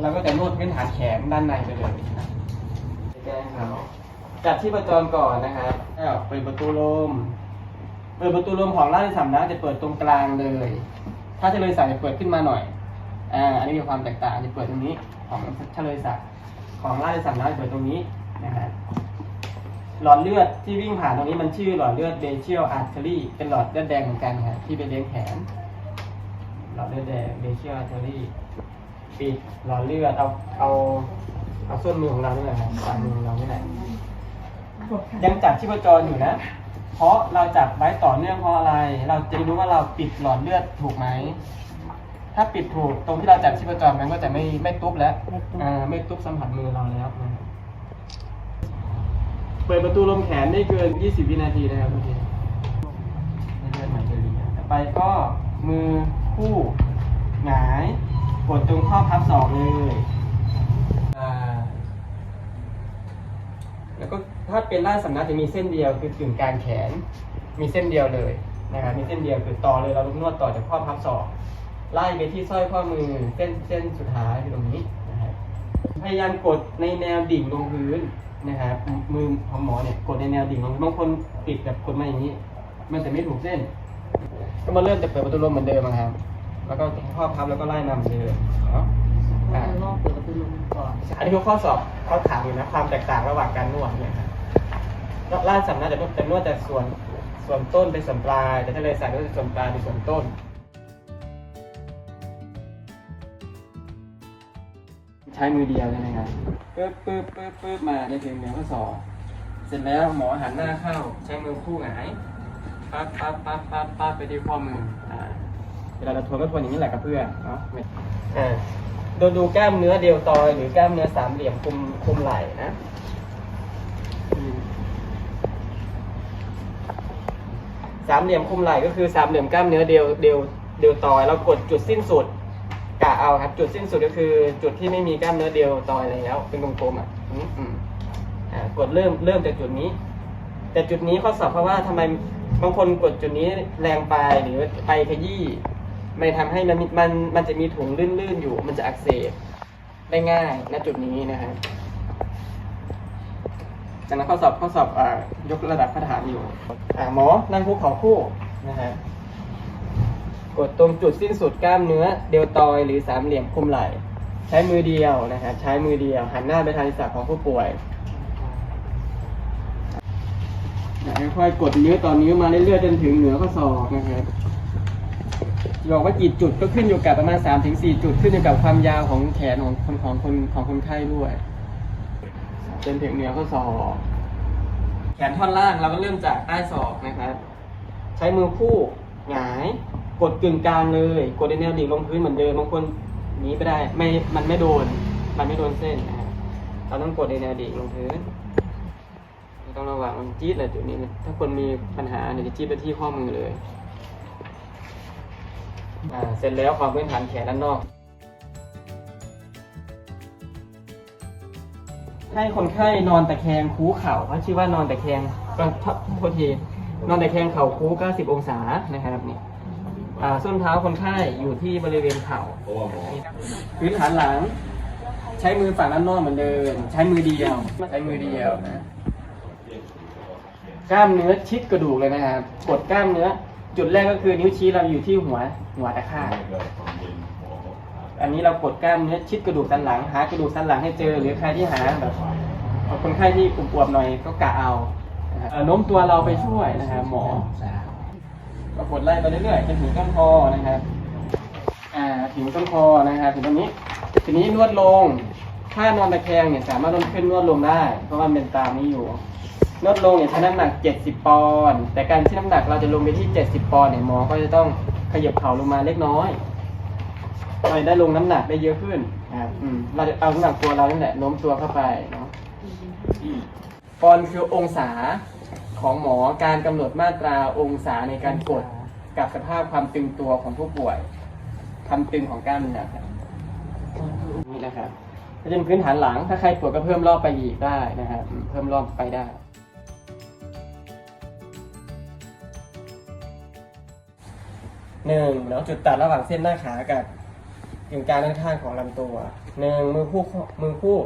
เราก็จะนวดพื้นฐานแขนด้านในไปเลยนะแก้เขาจัดที่ประจรก่อนนะครับแล้วเปิดประตูลม เปิดประตูลมของร่าชสำนักจะเปิดตรงกลางเลย ถ้าเฉลยศักดิ์จะเปิดขึ้นมาหน่อย อ่า อันนี้มีความแตกต่างจะเปิดตรงนี้ของเฉลยศักดิ์ของร่าชสำนักจะเปิดตรงนี้นะฮะหลอดเลือดที่วิ่งผ่านตรงนี้มันชื่อหลอดเลือดเบเชียลอาร์เทอรี่เป็นหลอดเลือดแดงเหมือนกันครับที่ไปเลี้ยงแขน หลอดเลือดแดงเบเชียลอาร์เทอรี่ ปิดหลอดเลือดเอาเอาเอาส้นมือของเรานี่แหละครับฝ่ามือของเรานี่แหละยังจับชีพจรอยู่นะ เพราะเราจับไว้ต่อเนื่องเพราะอะไร เราจะรู้ว่าเราปิดหลอดเลือดถูกไหม ถ้าปิดถูกตรงที่เราจับชีพจรมันก็จะไม่ไม่ตุ๊บแล้วไม่ตุ๊บอ่าไม่ตุ๊บสัมผัสมือเราแล้วนะครับเปิดประตูลมแขนได้เกิน 20 วินาทีนะครับทุกทีให้เลือดไหลเวียนต่อไปก็มือคู่หงาย กดตรงข้อพับศอกเลยแล้วก็ถ้าเป็นล่าสำนักจะมีเส้นเดียวคือกึ่งกลางแขน มีเส้นเดียวเลยนะครับมีเส้นเดียวคือต่อเลยเราลุกนวดต่อจากข้อพับศอกไล่ไปที่สร้อยข้อมือเส้นเส้นสุดท้ายที่ตรงนี้นะครับพยายามกดในแนวดิ่งลงพื้นนะครับมือของหมอเนี่ยกดในแนวดิ่งลงบางคนปิดแบบกดมาอย่างนี้ มันจะไม่ถูกเส้น ก็มาเริ่มจากเปิดประตูลมเหมือนเดิมนะครับ แล้วก็ข้อพับแล้วก็ไล่มาเหมือนเดิมเนาะอ่าลองเปิดประตูลมก่อนอันนี้คือข้อสอบเขาถามอยู่นะความแตกต่างระหว่างการนวดเนี่ยครับล่าสัมนัดจะนวดจะนวดแต่ส่วนส่วนต้นเป็นส่วนปลายแต่ถ้าเลยสายก็จะส่วนปลายเป็นส่วนต้นใช้มือเดียวใช่ไหมครับปึ๊บปึ๊บปึ๊บปึ๊บมาได้ถึงเหนือข้อศอกเสร็จแล้วหมอหันหน้าเข้า ใช้มือคู่หงายปั๊บปั๊บปั๊บปั๊บปั๊บไปที่ข้อมืออ่าเวลาเราทวนก็ทวนอย่างนี้แหละกับเพื่อนเนาะอ่าดูดูกล้ามเนื้อเดียวตอยหรือกล้ามเนื้อสามเหลี่ยมคุมคุมไหล่นะสามเหลี่ยมคุมไหล่ก็คือสามเหลี่ยมกล้ามเนื้อเดียวเดียวเดียวตอยเรากดจุดสิ้นสุดกะเอาครับ จุดสิ้นสุดก็คือ จุดที่ไม่มีกล้ามเนื้อเดียวตอยแล้วเป็นกลมๆอะอืมอืมอ่ากดเริ่มเริ่มจากจุดนี้ แต่จุดนี้ข้อสอบเพราะว่าทำไมบางคนกดจุดนี้แรงไปหรือไปขยี้ ไม่ทำให้มันมันมันจะมีถุงลื่นๆอยู่ มันจะอักเสบได้ง่ายณจุดนี้นะครับจากนั้นข้อสอบข้อสอบอ่ายกระดับมาตรฐานอยู่อ่าหมอนั่งคุกเข่าคู่นะฮะกดตรงจุดสิ้นสุดกล้ามเนื้อเดลตอยหรือสามเหลี่ยมคุมไหล่ใช้มือเดียวนะครับใช้มือเดียว หันหน้าไปทางศีรษะของผู้ป่วยค่อยๆกดนิ้วต่อนิ้วมาเรื่อยๆจนถึงเหนือข้อศอกนะครับ บอกว่ากี่จุดก็ขึ้นอยู่กับประมาณ 3-4ถึงจุด ขึ้นอยู่กับความยาวของแขนของคนของคนของคนไข้ด้วยจนถึงเหนือข้อศอกแขนท่อนล่างเราก็เริ่มจากใต้ศอกนะครับ ใช้มือคู่หงายกดกึ่งกลางเลย กดในแนวดิ่งลงพื้นเหมือนเดิมบางคนหนีไปได้ไม่มันไม่โดน มันไม่โดนเส้นนะฮะเราต้องกดในแนวดิ่งลงพื้นต้องระวังมันจี๊ดเลยจุดนี้ถ้าคนมีปัญหาเนี่ยจะจี๊ดไปที่ข้อมือเลย เสร็จแล้วความพื้นฐานแขนด้านนอก ให้คนไข้นอนตะแคงคูเข่าเขาชื่อว่านอนตะแคงก็โทษทีนอนตะแคงเข่าคู90 องศานะครับนี่ส้นเท้าคนไข้อยู่ที่บริเวณเข่าพื้นฐานหลัง ใช้มือฝั่งด้านนอกเหมือนเดิมใช้มือเดียวใช้มือเดียวนะกล้ามเนื้อชิดกระดูกเลยนะครับ กดกล้ามเนื้อ จุดแรกก็คือนิ้วชี้เราอยู่ที่หัวหัวตะข้างอันนี้เรากดกล้ามเนื้อชิดกระดูกสันหลัง หากระดูกสันหลังให้เจอ หรือใครที่หาแบบคนไข้ที่อวบๆหน่อยก็กะเอาโน้มตัวเราไปช่วยนะครับหมอก็กดไล่ไปเรื่อยๆจนถึงต้นคอนะครับ อ่าถึงต้นคอนะครับถึงตรงนี้ ทีนี้นวดลง ถ้านอนตะแคงเนี่ยสามารถนวดขึ้นนวดลงได้ เพราะว่ามันเป็นตามนี้อยู่ นวดลงเนี่ยใช้น้ำหนัก 70 ปอนด์แต่การที่น้ำหนักเราจะลงไปที่ 70 ปอนด์เนี่ยหมอก็จะต้องขยับเข่าลงมาเล็กน้อยเราได้ลงน้ำหนักได้เยอะขึ้นครับเราจะเอาน้ำหนักตัวเรานี่แหละโน้มตัวเข้าไปเนาะปอนด์คือองศาของหมอการกำหนดมาตราองศาในการกดกับสภาพความตึงตัวของผู้ป่วย ความตึงของกล้ามเนื้อครับนี่นะครับถ้าจะเป็นพื้นฐานหลังถ้าใครปวดก็เพิ่มรอบไปอีกได้นะครับเพิ่มรอบไปได้ หนึ่งแล้วจุดตัดระหว่างเส้นหน้าขากับกึ่งกลางด้านข้างของลำตัวหนึ่งมือคู่มือคู่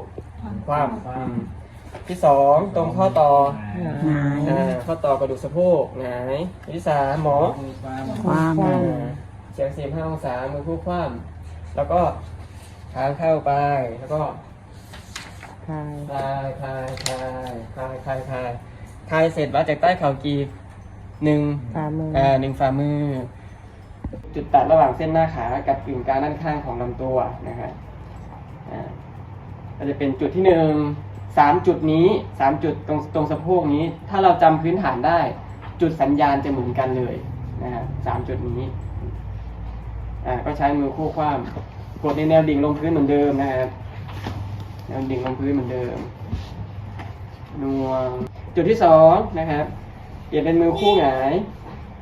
ความอืมที่สองตรงข้อต่อหงายอ่าข้อต่อกระดูกสะโพกหงายที่สามหมอความอ่าเฉียงสี่ห้าองศามือคู่คว่ำแล้วก็ทางเข้าไปแล้วก็คลายคลายคลายคลายคลายคลายคลายคลายเสร็จวัดจากใต้เข่ากีบหนึ่งฝ่ามืออ่าหนึ่งฝ่ามือ จุดตัดระหว่างเส้นหน้าขากับกึ่งกลางด้านข้างของลำตัวนะครับอ่าก็จะเป็นจุดที่หนึ่งสามจุดนี้สามจุดตรงตรงสะโพกนี้ ถ้าเราจำพื้นฐานได้ จุดสัญญาณจะเหมือนกันเลยนะครับสามจุดนี้อ่าก็ใช้มือคู่คว้ามกดในแนวดิ่งลงพื้นเหมือนเดิมนะครับแนวดิ่งลงพื้นเหมือนเดิมนวงจุดที่สองนะครับเปลี่ยนเป็นมือคู่หงาย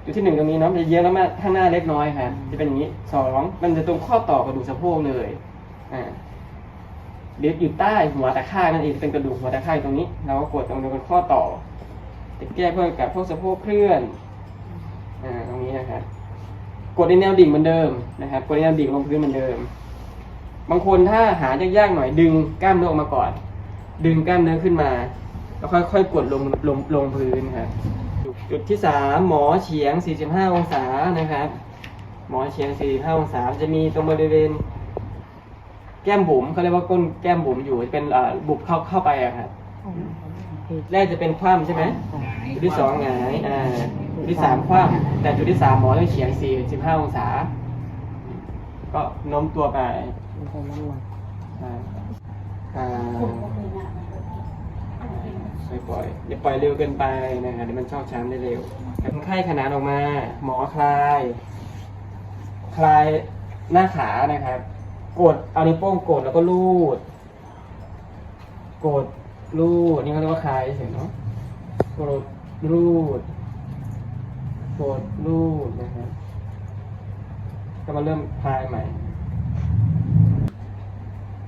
จุดที่หนึ่งตรงนี้เนาะมันจะเยอะแล้วมาข้างหน้าเล็กน้อยครับจะเป็นอย่างนี้สองมันจะตรงข้อต่อกระดูกสะโพกเลยอ่าเดี๋ยอยู่ใต้หัวตะข้างนั่นเองเป็นกระดูกหัวตะข้างตรงนี้เราก็กดตรงนี้เป็นข้อต่อจะแก้เพื่อกับพวกสะโพกเคลื่อนอ่าตรงนี้นะครับกดในแนวดิ่งเหมือนเดิมนะครับกดในแนวดิ่งลงพื้นเหมือนเดิม บางคนถ้าหายากๆหน่อยดึงกล้ามเนื้อออกมาก่อน ดึงกล้ามเนื้อขึ้นมา แล้วค่อยๆกดลงลงลงพื้นครับ จุดที่สามหมอเฉียง 45 องศานะครับ หมอเฉียง 45 องศาจะมีตรงบริเวณ แก้มบุ๋มเขาเรียกว่าก้นแก้มบุ๋มอยู่เป็นเอ่อบุบเข้าเข้าไปอะครับแรกจะเป็นคว่ำใช่ไหมจุดที่สองหงายอ่าจุดที่สามคว่ำแต่จุดที่สามหมอต้องเฉียง 45 องศา ก็โน้มตัวไปมันเป็นน้ำหนักอ่าอ่า ไม่ปล่อยอย่าปล่อยเร็วเกินไปนะครับเดี๋ยวมันชอกช้ำได้เร็วคนไข้ขนานออกมา หมอคลาย คลายหน้าขานะครับ กดเอานิ้วโป้งกดแล้วก็ลูด กดลูดนี่เขาเรียกว่าคลายเฉยๆเนาะกดลูดกดลูดนะครับก็มาเริ่มคลายใหม่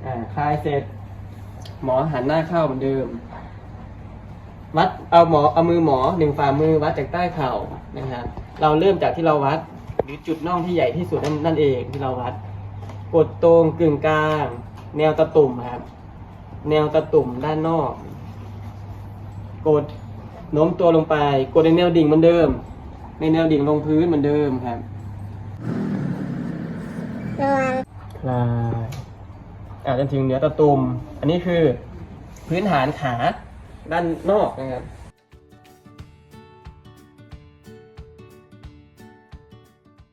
อ่าคลายเสร็จ หมอหันหน้าเข้าเหมือนเดิม วัดเอาหมอเอามือหมอหนึ่งฝ่ามือวัดจากใต้เข่านะครับ เราเริ่มจากที่เราวัด หรือจุดน่องที่ใหญ่ที่สุดนั่นนั่นเองที่เราวัด กดตรงกึ่งกลาง แนวตะตุ่มครับ แนวตะตุ่มด้านนอก กดโน้มตัวลงไป กดในแนวดิ่งเหมือนเดิม ในแนวดิ่งลงพื้นเหมือนเดิมครับคลายอ่าจนถึงเหนือตะตุ่มอันนี้คือพื้นฐานขา ด้านนอกนะครับ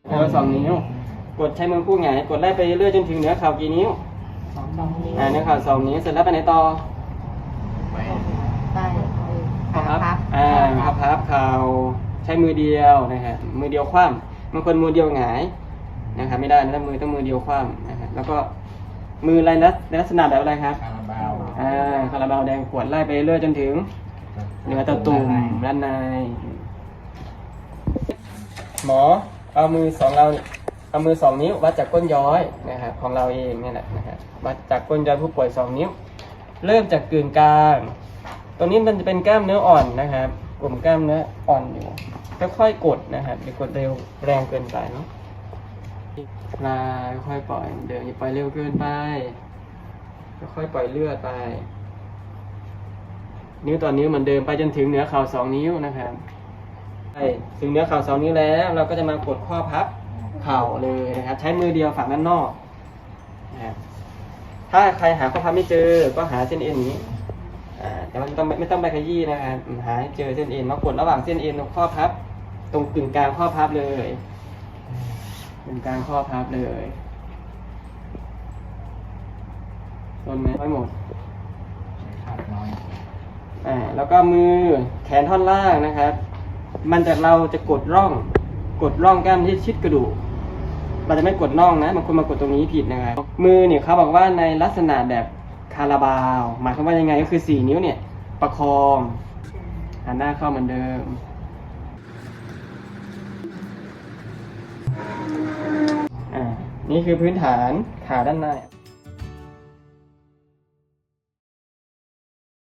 แล้วสองนิ้ว กดใช้มือคู่หงายกดไล่ไปเรื่อยๆจนถึงเหนือเข่ากี่นิ้วสองนิ้วอ่าเหนือเข่าสองนิ้วเสร็จแล้วไปไหนต่อใต้ข้อขาพับพับอ่าข้อพับเข่าใช้มือเดียวนะครับมือเดียวคว่ำบางคนมือเดียวหงายนะครับไม่ได้นะต้องมือต้องมือเดียวคว่ำนะครับแล้วก็มืออะไรนะในลักษณะแบบอะไรครับคาราบาว อ่าคาราบาวแดงขวดไล่ไปเรื่อยจนถึงเนื้อตะตุ่มด้านใน หมอเอามือสองเราเนี่ยเอามือสองนิ้ววัดจากก้นย้อยนะครับของเราเองนี่แหละนะครับวัดจากก้นย้อยผู้ป่วยสองนิ้ว เริ่มจากกึ่งกลางตรงนี้มันจะเป็นกล้ามเนื้ออ่อนนะครับกลุ่มกล้ามเนื้ออ่อนอยู่ค่อยๆกดนะครับอย่ากดเร็วแรงเกินไปเนาะลาค่อยปล่อยเดี๋ยวอย่าปล่อยเร็วเกินไป ค่อยๆปล่อยเลือดไป นิ้วต่อนิ้วเหมือนเดิมไปจนถึงเหนือเข่าสองนิ้วนะครับไปถึงเหนือเข่าสองนิ้วแล้ว เราก็จะมากดข้อพับเข่าเลยนะครับ ใช้มือเดียวฝั่งด้านนอกนะครับถ้าใครหาข้อพับไม่เจอก็หาเส้นเอ็นนี้แต่ว่าไม่ต้องไม่ต้องไปขยี้นะครับหาให้เจอเส้นเอ็นมากดระหว่างเส้นเอ็นตรงข้อพับ ตรงกึ่งกลางข้อพับเลยกึ่งกลางข้อพับเลย ต้นไหมไม่หมดขาดน้อยอ่าแล้วก็มือแขนท่อนล่างนะครับ มันจะเราจะกดร่อง กดร่องกล้ามที่ชิดกระดูกเราจะไม่กดน่องนะบางคนมากดตรงนี้ผิดนะครับมือเนี่ยเขาบอกว่าในลักษณะแบบคาราบาว หมายความว่ายังไงก็คือสี่นิ้วเนี่ย ประคองหันหน้าเข้าเหมือนเดิมอ่านี่คือพื้นฐานขาด้านใน